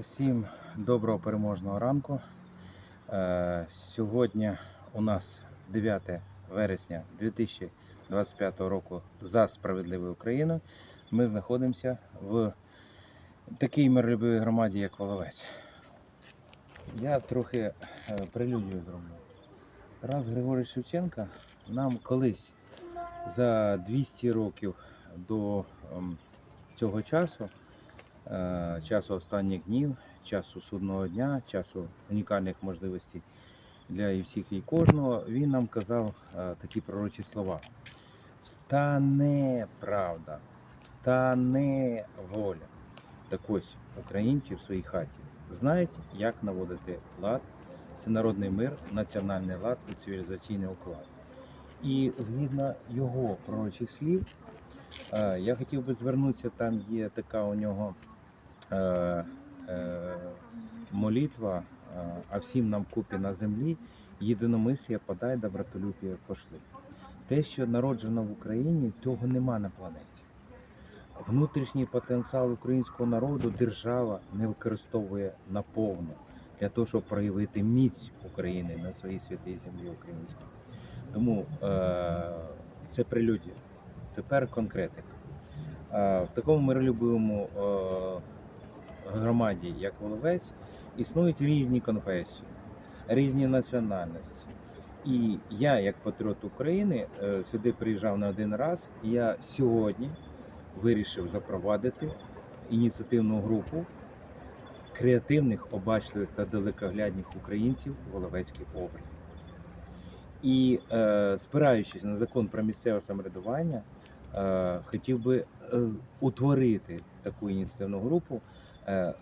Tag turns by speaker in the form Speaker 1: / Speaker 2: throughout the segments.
Speaker 1: Всім доброго переможного ранку. Е, Сьогодні у нас 9 вересня 2025 року за справедливу Україну. Ми знаходимося в такій миролюбивій громаді, як Воловець. Я трохи е, прелюдію зроблю. Тарас Григорович Шевченка нам колись за 200 років до ем, цього часу часу останніх днів, часу судного дня, часу унікальних можливостей для і всіх і кожного, він нам казав е, такі пророчі слова: Встане правда, встане воля. Так ось українці в своїй хаті знають, як наводити лад, всенародний мир, національний лад і цивілізаційний уклад. І згідно його пророчих слів, е, я хотів би звернутися, там є така у нього е, е, молитва, е, а всім нам купі на землі, єдиномислія подай, добротолюбія пошли. Те, що народжено в Україні, того нема на планеті. Внутрішній потенціал українського народу держава не використовує наповну для того, щоб проявити міць України на своїй святій землі українській. Тому е, це прелюдія. Тепер конкретика. Е, в такому миролюбивому е, громаді, як Воловець, існують різні конфесії, різні національності. І я, як патріот України, е, сюди приїжджав не один раз. І я сьогодні вирішив запровадити ініціативну групу креативних, обачливих та далекоглядних українців в Воловецькій області. І е, спираючись на закон про місцеве самоврядування, е, хотів би е, утворити таку ініціативну групу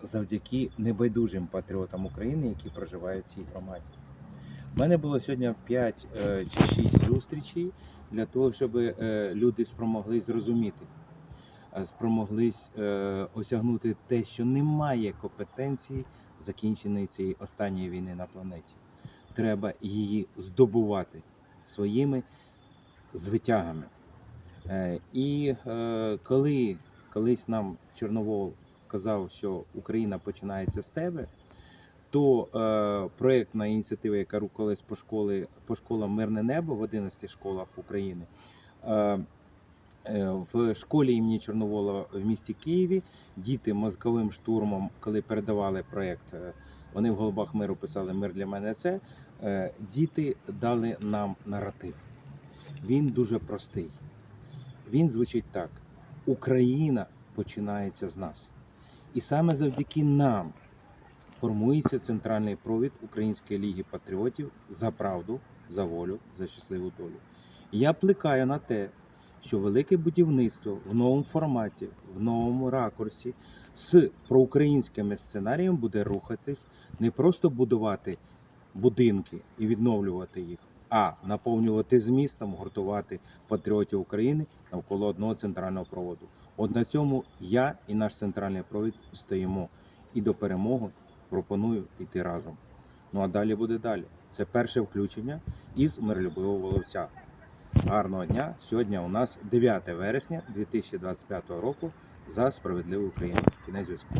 Speaker 1: завдяки небайдужим патріотам України, які проживають в цій громаді. У мене було сьогодні 5 е, чи 6 зустрічей для того, щоб е, люди спромогли зрозуміти, е, спромоглись е, осягнути те, що немає компетенції закінченої цієї останньої війни на планеті. Треба її здобувати своїми звитягами. Е, І е, коли колись нам Чорновол казав, що Україна починається з тебе, то е, проєктна ініціатива, яка рухалась по школи, по школам Мирне небо в 11 школах України. е, е, В школі імені Чорновола в місті Києві діти мозковим штурмом, коли передавали проєкт, е, вони в голубах миру писали Мир для мене це. е, Діти дали нам наратив. Він дуже простий. Він звучить так: Україна починається з нас. І саме завдяки нам формується центральний провід Української ліги патріотів за правду, за волю, за щасливу долю. Я плекаю на те, що велике будівництво в новому форматі, в новому ракурсі з проукраїнськими сценаріями буде рухатись не просто будувати будинки і відновлювати їх, а наповнювати змістом, гуртувати патріотів України навколо одного центрального проводу. От на цьому я і наш центральний провід стоїмо. І до перемоги пропоную йти разом. Ну а далі буде далі. Це перше включення із миролюбивого воловця. Гарного дня! Сьогодні у нас 9 вересня 2025 року за справедливу Україну. Кінець зв'язку.